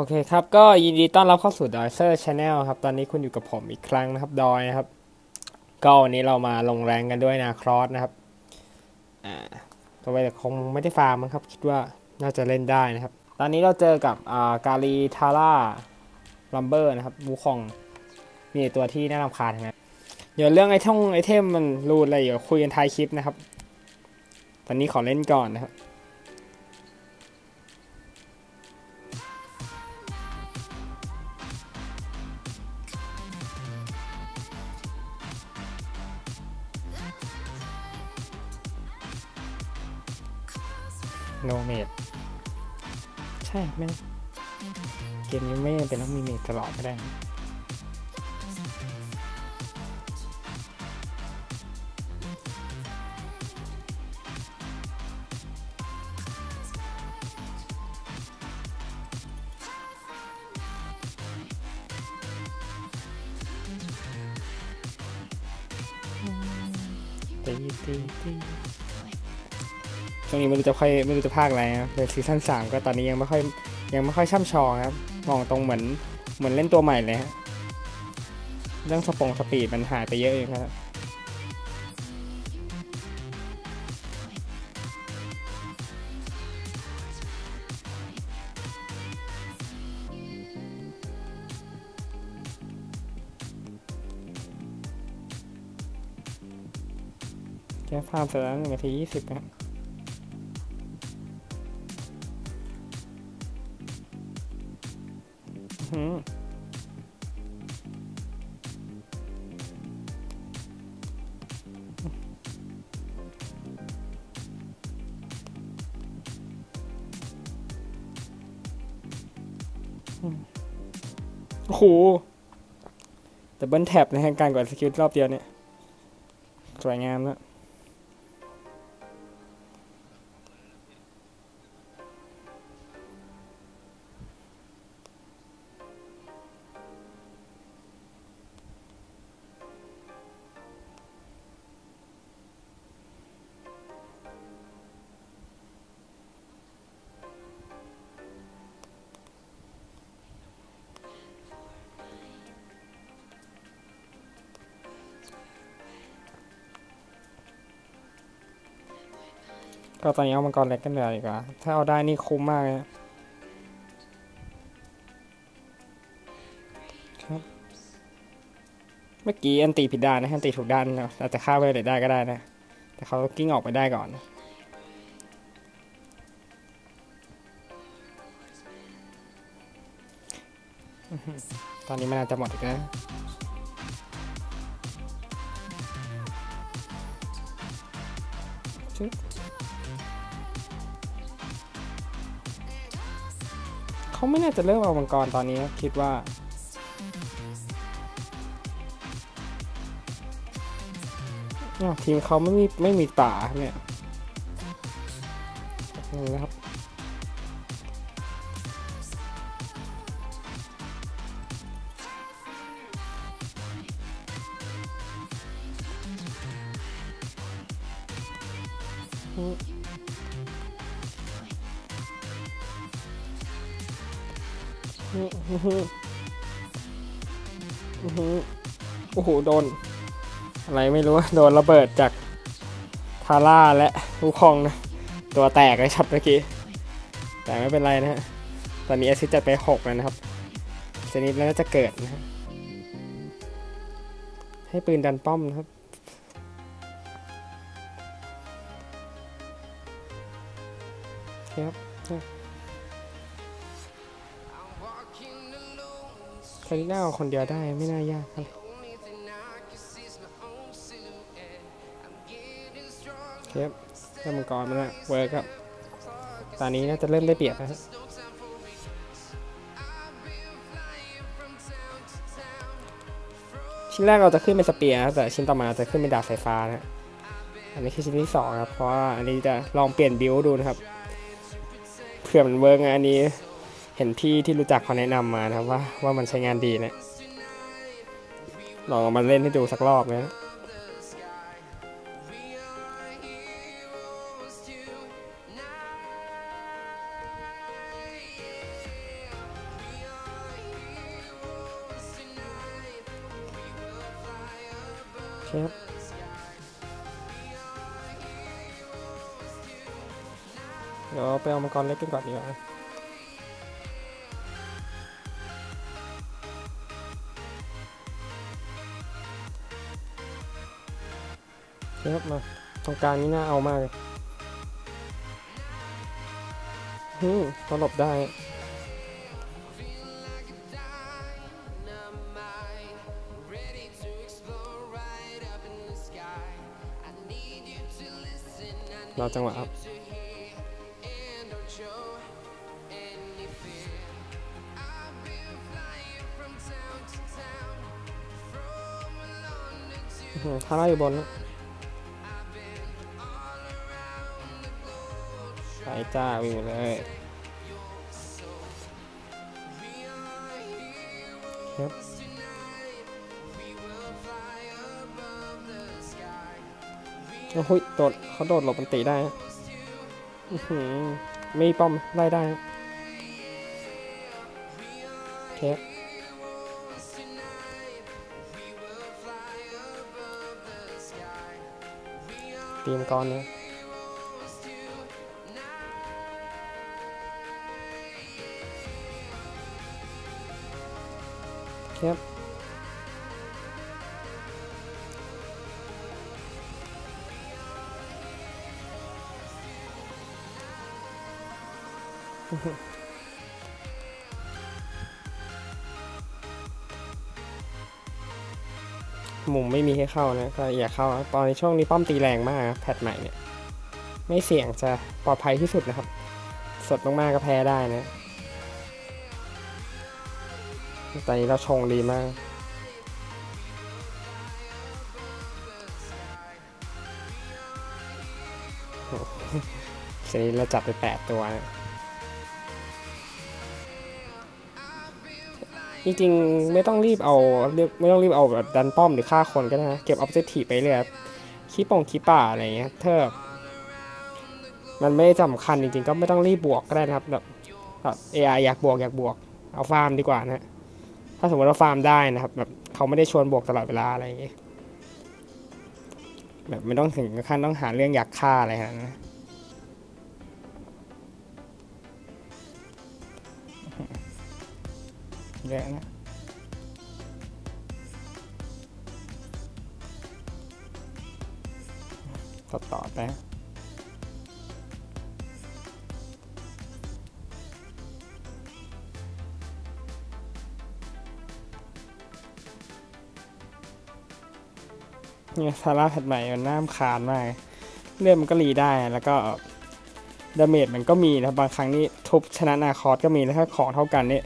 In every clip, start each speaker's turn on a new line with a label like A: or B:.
A: โอเคครับ ก็ยินดีต้อนรับเข้าสู่ d o y เซอร์ Channel ครับ ตอนนี้คุณอยู่กับผมอีกครั้งนะครับ ดอยนะครับ ก็วันนี้เรามาลงแรงกันด้วยนาครอสนะครับ อ่าตัวไปแต่คงไม่ได้ฟาร์มครับ คิดว่าน่าจะเล่นได้นะครับ ตอนนี้เราเจอกับอ่ากาลีทาร่าลัมเบอร์นะครับบูคอง มีตัวที่น่ารำคาญนะเดี๋ยวเรื่องไอท่องไอเทมมันรูดอะไรเดี๋ยวคุยกันท้ายคลิปนะครับ ตอนนี้ขอเล่นก่อนนะครับ โนเมดใช่ไม่เกมนี้ไม่เป็นต้องมีเมดตลอดก็ได้ตีตีตี ช่วงนี้ไม่รู้จะค่อยไม่รู้จะพากอะไรนะเลยซีซั่นสามก็ตอนนี้ยังไม่ค่อยยังไม่ค่อยช่ำชองครับมองตรงเหมือนเหมือนเล่นตัวใหม่เลยฮะเรื่องสปงสปีดมันหายไปเยอะเองครับแค่ฟาร์มเสร็จแล้วหนึ่งนาทียี่สิบนะ โอ้โหแต่เบิ้ลแท็บในะฮะการกดสกิลรอบเดียวเนี่ย สวยงามแล้ว ก็ตอนนี้เอามังกรเล็กกันเลยดีกว่า ถ้าเอาได้นี่คุ้มมากเลยครับเมื่อกี้อันตีผิดด้านนะอันตีถูกด้านนะอาจจะฆ่าไว้เลยได้ก็ได้นะ แต่เขากิ้งออกไปได้ก่อนตอนนี้มันอาจจะหมดอีกนะชึ เขาไม่น่าจะเริ่มเอามังกรตอนนี้คิดว่า ทีมเขาไม่มีไม่มีป่าเนี่ยนี่นะครับอื้อ โอ้โห โดน อะไรไม่รู้ โดนระเบิดจากทาร่าและลูกคองนะ ตัวแตกเลยช็อตเมื่อกี้ แต่ไม่เป็นไรนะฮะ ตอนนี้แอซิจัดไปหกแล้วนะครับเซนิฟแล้วจะเกิดนะฮะ ให้ปืนดันป้อมนะครับครับ คาริน่าเอาคนเดียวได้ไม่น่ายากครับเคครับเริ่มมังกรมาแล้วเวิร์กครับ ตอนนี้น่าจะเริ่มได้เปรียบนะครับชิ้นแรกเราจะขึ้นเป็นสเปียร์แต่ชิ้นต่อมาจะขึ้นเป็นดาบสายฟ้านะอันนี้คือชิ้นที่สองครับ เพราะว่าอันนี้จะลองเปลี่ยนบิวดูนะครับเผื่อมันเวิร์กงอันนี้ เห็นที่ที่รู้จักเขาแนะนำมานะครับว่าว่ามันใช้งานดีเนะี่ยลองมาเล่นให้ดูสักรอบนะครัเดี๋ยวไปเอามังกรเล็กกันก่อนดีกว่า โอเครับมาตรงกลางนี่น่าเอามากเลยฮึมเขาหลบได้รอจังหวะครับอื้อหือทาร่าอยู่บนนะ ไปจ้าวิ่งไปเลยครับโอ้โหยโดดเขาโดดหลบมันตีได้ไม่มีป้อมไล่ได้เคครับตีมงกรนะ ครับ มุมไม่มีให้เข้านะก็อย่าเข้าตอนในช่วงนี้ป้อมตีแรงมากแพทใหม่เนี่ย ไม่เสี่ยงจะปลอดภัยที่สุดนะครับ สดมากๆก็แพ้ได้นะ ตอนนี้เราชงดีมากโอ้โหเสร็จนี้เราจับไปแปดตัวนะจริงๆไม่ต้องรีบเอาไม่ต้องรีบเอาแบบดันป้อมหรือฆ่าคนก็ได้นะ เก็บออบเจกตีไปเรื่อยครับขี้ปงขี้ป่าอะไรเงี้ยถ้าแบมันไม่สำคัญจริงๆ ก็ไม่ต้องรีบบวกก็ได้นะครับแบบแบบเอไออยากบวกอยากบวก เอาฟาร์มดีกว่านะ ถ้าสมมติว่าฟาร์มได้นะครับแบบเขาไม่ได้ชวนบวกตลอดเวลาอะไรอย่างเงี้ยแบบไม่ต้องถึงขั้นต้องหาเรื่องอยากฆ่าอะไรขนาดนั้นนะเยอะนะต่อต่อไป เนี่ยซาร่าแพทใหม่มันน่ามคานมาก เลือดมันก็รีได้แล้วก็ดาเมจมันก็มีนะบางครั้งนี่ทุบชนะนาคอสก็มีแล้วถ้าของเท่ากันนี่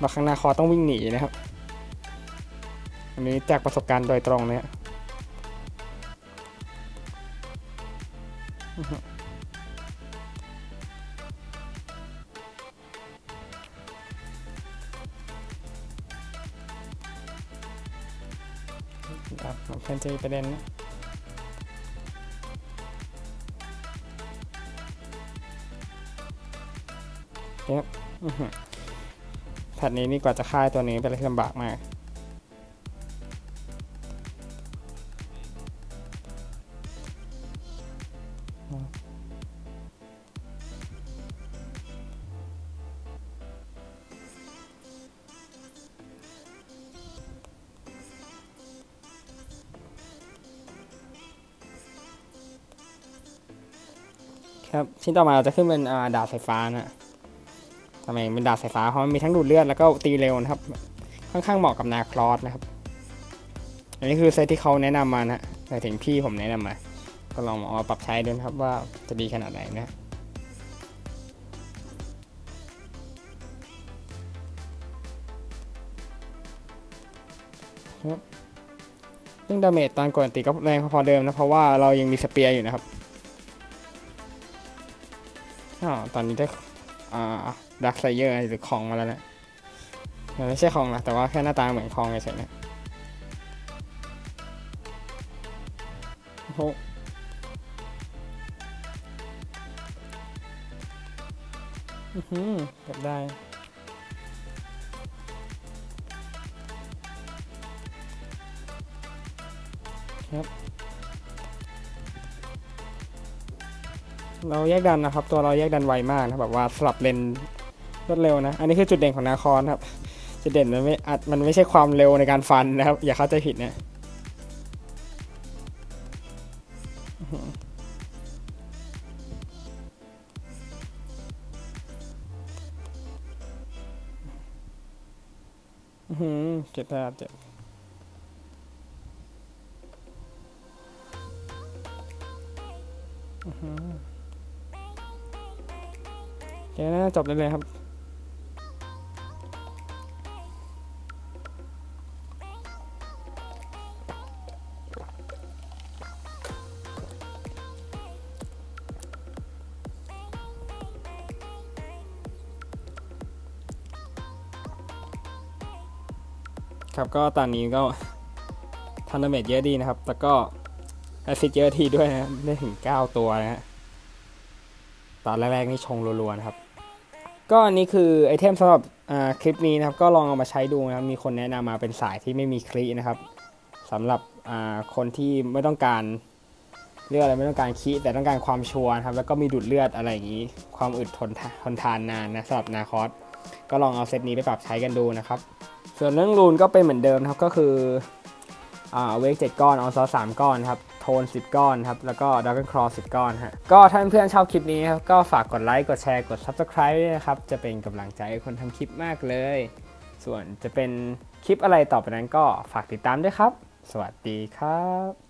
A: บางครั้งนาคอสต้องวิ่งหนีนะครับ อันนี้จากประสบการณ์โดยตรงเนี่ย เพื่อนจะมีประเด็นนะเนี่ยแผ่นี้นี่กว่าจะค่ายตัวนี้เป็นอะไรที่ลำบากมาก ครับชิ้นต่อมาเราจะขึ้นเป็นอ่าดาบไฟฟ้านะทำไมเป็นดาบไฟฟ้าเพราะมันมีทั้งดูดเลือดแล้วก็ตีเร็วนะครับ ค่อนข้างเหมาะกับนาคลอสนะครับ อันนี้คือเซตที่เขาแนะนำมานะหมายถึงพี่ผมแนะนำมา ก็ลองเอาปรับใช้ดูนะครับว่าจะดีขนาดไหนนะครับซึ่งดาเมจตอนกดอันติก็แรงพอๆเดิมนะเพราะว่าเรายังมีสเปียร์อยู่นะครับ อ๋อตอนนี้ได้อ่าดักไซเยอร์หรือของมาแล้วนะมันไม่ใช่ของนะแต่ว่าแค่หน้าตาเหมือนของเฉยๆนะโอ้โหอื้อหือเก็บได้คนะครับ เราแยกดันนะครับ ตัวเราแยกดันไวมากนะแบบว่าสลับเลนรวดเร็วนะ อันนี้คือจุดเด่นของนาคอนครับ จุดเด่นมันไม่อาจมันไม่ใช่ความเร็วในการฟันนะครับ อย่าเข้าใจผิดนะอือหือเจ็บแล้เจ็บอื้อ หือโอเคนะจบได้เลยครับ ครับก็ตอนนี้ก็ทันดเมจเยอะดีนะครับแล้วก็แอซิดเยอะทีด้วยนะ ได้ถึง 9 ตัวนะฮะตอนแรกๆนี่ชงรัวๆนะครับ ก็อันนี้คือไอเทมสำหรับคลิปนี้นะครับ ก็ลองเอามาใช้ดูนะครับ มีคนแนะนำมาเป็นสายที่ไม่มีคลีนะครับสำหรับคนที่ไม่ต้องการเลือดอะไรไม่ต้องการคีแต่ต้องการความชัวร์นครับแล้วก็มีดูดเลือดอะไรอย่างนี้ ความอึดทนทนทานนานนะสำหรับนาคอสก็ลองเอาเซตนี้ไปปรับใช้กันดูนะครับ ส่วนเรื่องรูนก็เป็นเหมือนเดิมครับก็คืออ่าเวกเจ็ดก้อนออซอสามก้อนครับ ทน 10 ก้อนครับ แล้วก็ดักเกิลครอสิก้อนฮะ ก็ถ้าเพื่อนๆชอบคลิปนี้ครับ ก็ฝากกดไลค์ กดแชร์ กด Subscribe ด้วยนะครับ จะเป็นกำลังใจให้คนทำคลิปมากเลย ส่วนจะเป็นคลิปอะไรต่อไปนั้นก็ฝากติดตามด้วยครับ สวัสดีครับ